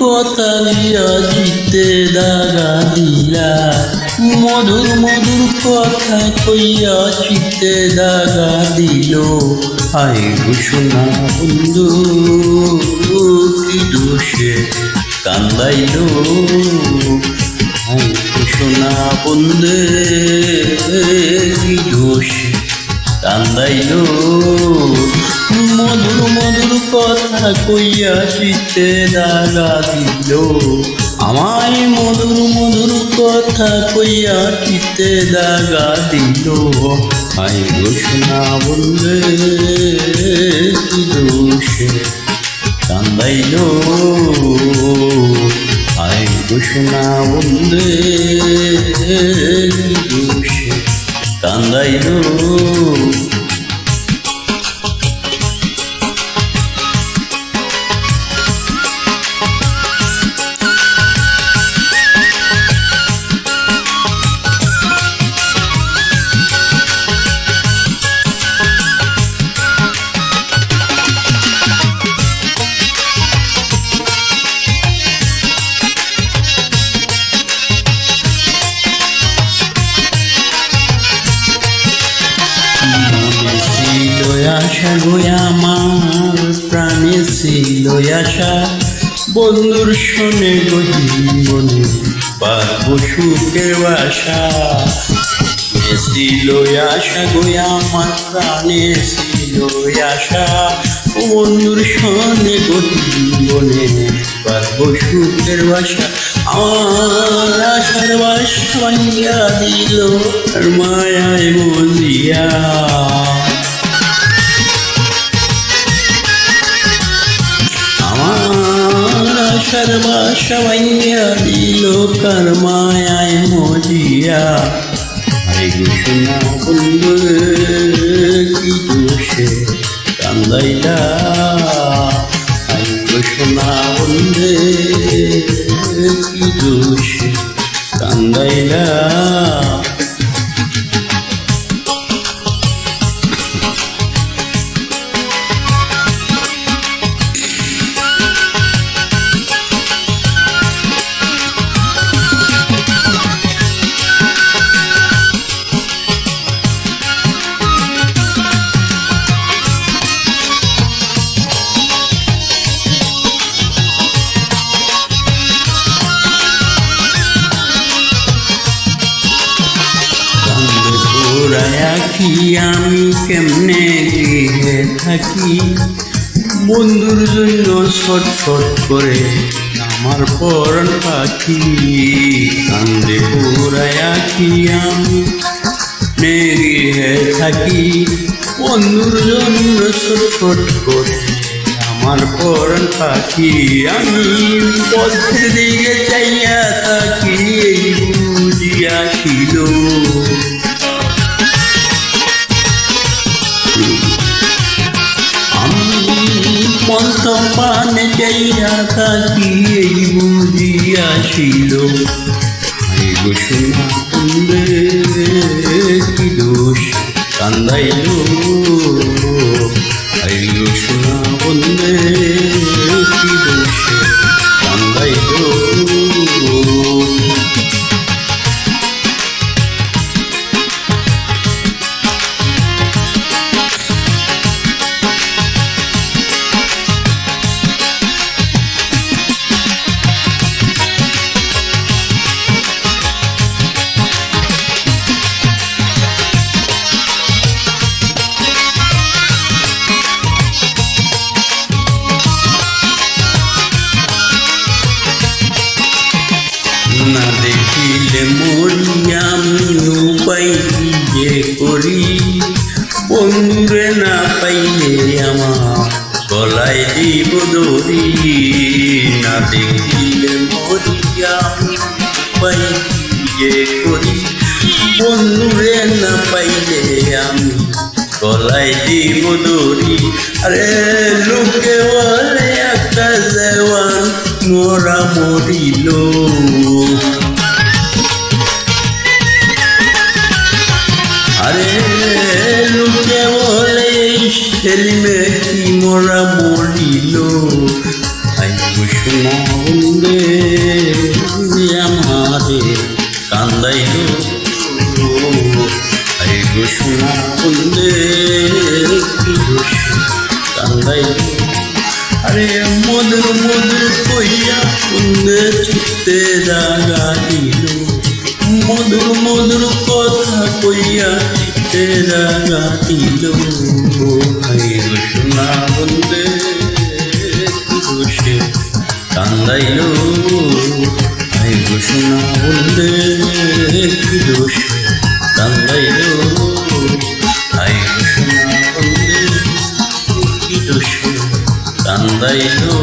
কথা দিয়া জিতে দাগা দিলা। মধুর মধুর কথা কইয়া চিতে দাগা দিল। আই ঘোষণা বন্ধু, কি দোষে কান্দাইল। আই ঘোষণা বন্ধে, কি দোষে কান্দাইল। মধুর মধুর কথা কইয়া চিতে দাগা দিল। আমায় মধুর মধুর কথা কইয়া চিতে দাগা দিল। আই ঘোষণা বললে দোষে? কান্দাইল। আই ঘোষণা বললে দোষে? কান্দাইল ছিল আশা আমার প্রাণে ছিল আশা। বন্ধুর শোনে গহিমনে পারব সুখের মনে ছিল আশা গোয়া আমার প্রাণে ছিল আশা। বন্ধুর শোনে গহিমনে পারব সুখের বাসা আমার আশার বাসা দিল মায়ায় বলিয়া বাসা ভাঙিয়া দিল কার মায়ায় মজিয়া। আরে ঘোষণা বলবে কি দোষে কান্দাইলা? আরে ঘোষণা বলবে কি দোষে কান্দাইলা? কি আমি কেমনে গৃহে থাকি। বন্ধুর জন্য ছটফট করে আমার পরন পাখি কান্দে পোড়ায়া কি আমি গৃহে থাকি। বন্ধুর জন্য ছটফট করে আমার পরন পাখি আমি পথের দিকে চাইয়া থাকি বুঝিয়াছিল। পানে চাইয়া এই বুঝিয়াছিল আই কি দোষ? কান্দাইল। না দেখিলে মরি আমি উপায় যে করি। বন্ধুরে না পাইলে আমার গলায় দিব দড়ি। না দেখিলে মরি আমি উপায় যে করি। বন্ধুরে না পাইলে আমি গলায় দিব দড়ি। আরে লোকে বলে একটা দেওয়ান মোরা মরিল। আরে লোকে বলে সেলিমে কি মোরা মরিল। আই বন্দে মধুর মধুর কইয়া বন্দে চিত্তে জাগা দিল মধুর মধুর কথা কইয়া চিত্তে জাগা দিল গো সোনা বন্দে কি কান্দাইল। গো সোনা বন্দে কি কান্দাইল। গো সোনা বন্দে কি কান্দাইল।